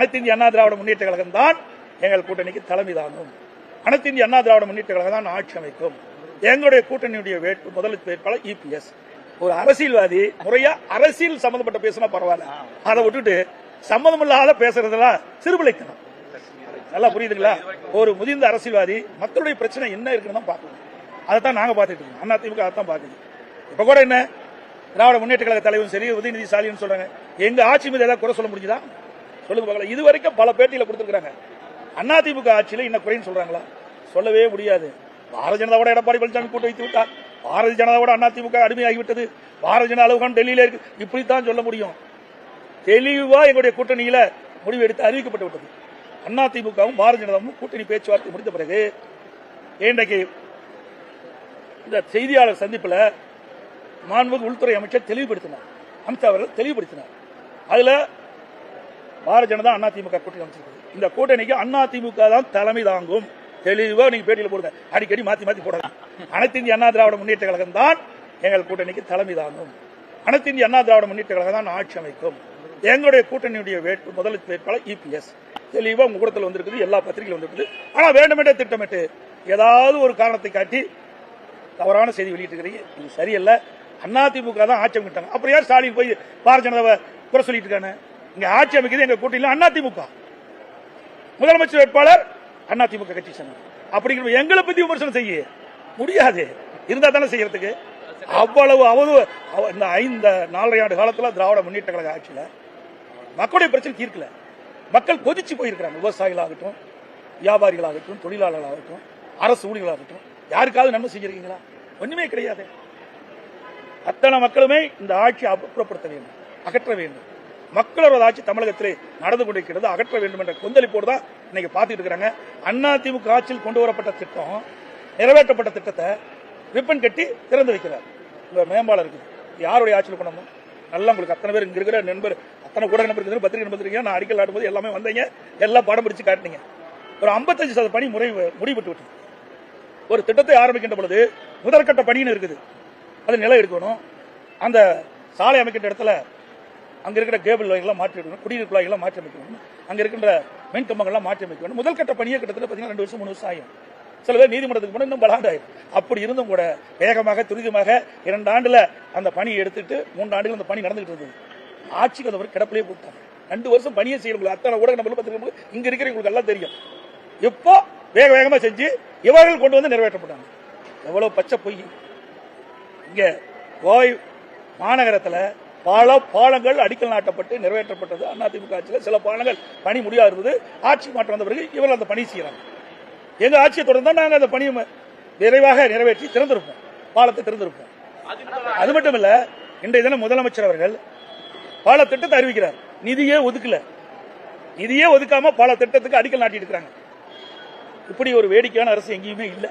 அனைத்து இந்திய அண்ணா திராவிட முன்னேற்ற கழகம் தான் எங்கள் கூட்டணிக்கு தலைமை தாங்கும். அனைத்து இந்திய அண்ணா திராவிட முன்னேற்ற கழகம் தான் ஆட்சி அமைக்கும். எங்களுடைய கூட்டணியுடைய வேட்பு முதல் வேட்பாளர் இபிஎஸ் ஒரு அரசியல்வாதி முறையா அரசியல் சம்பந்தப்பட்ட பேசினா பரவாயில்ல. அதை விட்டுட்டு சம்பந்தம் இல்லாத பேசுறதெல்லாம் சிறுபிள்ளைத்தனம். நல்லா புரியுதுங்களா? ஒரு முதிர்ந்த அரசியல்வாதி மக்களுடைய பிரச்சனை என்ன இருக்குன்னு தான் பார்க்கணும். அதை தான் நாங்க பார்த்துட்டு இருக்கோம். அண்ணா திமுக அதை தான் பார்க்குது. இப்ப கூட என்ன? திராவிட முன்னேற்ற கழக தலைவரும் சரி உதயநிதி ஸ்டாலின் சொல்றாங்க. எங்க ஆட்சி மீது ஏதாவது குறை சொல்ல முடியுதா சொல்லுங்க பார்க்கலாம் இது வரைக்கும் பல பேட்டியில கொடுத்துருக்காங்க அண்ணா திமுக ஆட்சியில இன்னும் குறைன்னு சொல்றாங்களா? சொல்லவே முடியாது. பாரதிய ஜனதாவோட எடப்பாடி பழனிசாமி கூட்டு வைத்து விட்டார். பாரதிய ஜனதாவோட அண்ணா திமுக அடிமையாகிவிட்டது. பாரதிய ஜனதா அளவுகான் டெல்லியில இருக்கு. இப்படித்தான் சொல்ல முடியும். தெளிவா எங்களுடைய கூட்டணியில முடிவு எடுத்து அறிவிக்கப்பட்டு விட்டது. அண்ணா திமுகவும் பாரதிய ஜனதாவும் கூட்டணி பேச்சுவார்த்தை முடிந்த பிறகு இன்றைக்கு இந்த செய்தியாளர் சந்திப்பில் மாண்புமிகு உள்துறை அமைச்சர் தெளிவுபடுத்தினார். அமித்ஷா அவர்கள் தெளிவுபடுத்தினார். அதுல பாரதிய ஜனதா அண்ணா திமுக கூட்டணி அமைச்சிருக்கு இந்த கூட்டணிக்கு அண்ணா திமுக தான் தலைமை தாங்கும். தெளிவா நீங்க பேட்டியில் போடுங்க. அடிக்கடி மாத்தி மாத்தி போடலாம் அனைத்து இந்திய அண்ணா திராவிட முன்னேற்ற கழகம் தான் எங்கள் கூட்டணிக்கு தலைமை தாங்கும். அனைத்து இந்திய அண்ணா திராவிட முன்னேற்ற கழகம் தான் ஆட்சி அமைக்கும். எங்களுடைய கூட்டணியுடைய வேட்பு முதல் வேட்பாளர் இபிஎஸ் தெளிவா உங்க கூடத்தில் வந்திருக்குது எல்லா பத்திரிகையில் வந்திருக்குது. ஆனா வேண்டுமென்றே திட்டமிட்டு ஏதாவது ஒரு காரணத்தை காட்டி தவறான செய்தி வெளியிட்டிருக்கிறீங்க. இது சரியில்லை. அதிமுக தான் ஆட்சி அமைக்கிட்டாங்க அப்புறம் யார் ஸ்டாலின் போய் பாரதிய ஜனதாவை குறை சொல்லிட்டு இருக்கானே? இங்க ஆட்சி அமைக்கிறது எங்க கூட்டணியில் அதிமுக. முதலமைச்சர் வேட்பாளர் அதிமுக கட்சி சொன்னார் அப்படிங்கிற எங்களை பத்தி விமர்சனம் செய்ய. முடியாது. இருந்தா தானே செய்யறதுக்கு. அவ்வளவு அவது அவ- இந்த ஐந்து நாலரை ஆண்டு காலத்துல திராவிட முன்னேற்ற கழக ஆட்சியில மக்களுடைய பிரச்சனை தீர்க்கல. மக்கள் கொதிச்சு போயிருக்கிறாங்க. விவசாயிகளாகட்டும் வியாபாரிகளாகட்டும் தொழிலாளர்களாகட்டும் அரசு ஊழியர்களாகட்டும். யாருக்காவது நன்மை செஞ்சிருக்கீங்களா? ஒண்ணுமே கிடையாது. அத்தனை மக்களுமே இந்த ஆட்சி அப்புறப்படுத்த வேண்டும் அகற்ற வேண்டும். மக்களோட ஆட்சி தமிழகத்திலே நடந்து கொண்டிருக்கிறது. அகற்ற வேண்டும் என்ற கொந்தளிப்போடு தான் இன்னைக்கு பார்த்துட்டு இருக்கிறாங்க. அண்ணா திமுக ஆட்சியில் கொண்டு வரப்பட்ட திட்டம் நிறைவேற்றப்பட்ட திட்டத்தை ரிப்பன் கட்டி திறந்து வைக்கிறார். இந்த மேம்பாலம் யாருடைய ஆட்சியில் கொண்டு நல்லா உங்களுக்கு அத்தனை பேர் இங்க இருக்கிற நண்பர் அத்தனை கூட நண்பர் இருக்குது பத்திரிகை நண்பர் இருக்கீங்க நான் அடிக்கல் ஆடும்போது எல்லாமே வந்தீங்க. எல்லாம் படம் பிடிச்சு காட்டினீங்க. ஒரு 55% சதவீத பணி முறை முடிவுபட்டு விட்டது. ஒரு திட்டத்தை ஆரம்பிக்கின்ற பொழுது முதற்கட்ட பணின்னு இருக்குது. அது நிலம் எடுக்கணும். அந்த சாலை அமைக்கின்ற இடத்துல அங்க இருக்கிற கேபிள் லைன்லாம் மாற்றி விடணும் குடியிருப்பு குழாய்கள்லாம் மாற்றி அமைக்கணும் அங்க இருக்கின்ற மின் கம்பங்கள்லாம் மாற்றி அமைக்க வேண்டும். முதல் கட்ட பணியை கிட்டத்தட்ட பார்த்தீங்கன்னா ரெண்டு வருஷம் மூணு வருஷம் ஆகும் சில பேர் நீதிமன்றத்துக்கு போனால் இன்னும் பலாண்டாயிரும். அப்படி இருந்தும் கூட வேகமாக துரிதமாக இரண்டு ஆண்டுல அந்த பணியை எடுத்துட்டு மூன்று ஆண்டுகள் அந்த பணி நடந்துகிட்டு இருந்தது. ஆட்சிக்கு அந்த கிடப்பிலே போட்டாங்க. ரெண்டு வருஷம் பணியை செய்ய முடியல. அத்தனை ஊடக நம்பர் பத்திரிகை இங்க இருக்கிறவங்களுக்கு எல்லாம் தெரியும். இப்போ வேக வேகமா செஞ்சு இவர்கள் கொண்டு வந்து நிறைவேற்றப்பட்டாங்க. எவ்வளவு பச்சை பொய். இங்க கோவை மாநகரத்துல பல பாலங்கள் அடிக்கல் நாட்டப்பட்டு நிறைவேற்றப்பட்டது. அதிமுக ஆட்சியில் சில பாலங்கள் பணி முடியாது இருந்தது ஆட்சி மாற்றம் வந்த பிறகு இவர்கள் அந்த பணி செய்யறாங்க எங்க ஆட்சியை தொடர்ந்தால் நாங்க அந்த பணியை விரைவாக நிறைவேற்றி திறந்திருப்போம். பாலத்தை திறந்திருப்போம். அது மட்டும் இல்ல இன்றைய தினம் முதலமைச்சர் அவர்கள் பல திட்டத்தை அறிவிக்கிறார். நிதியே ஒதுக்கல. நிதியே ஒதுக்காம பல திட்டத்துக்கு அடிக்கல் நாட்டி இருக்கிறாங்க. இப்படி ஒரு வேடிக்கையான அரசு எங்கேயுமே இல்லை.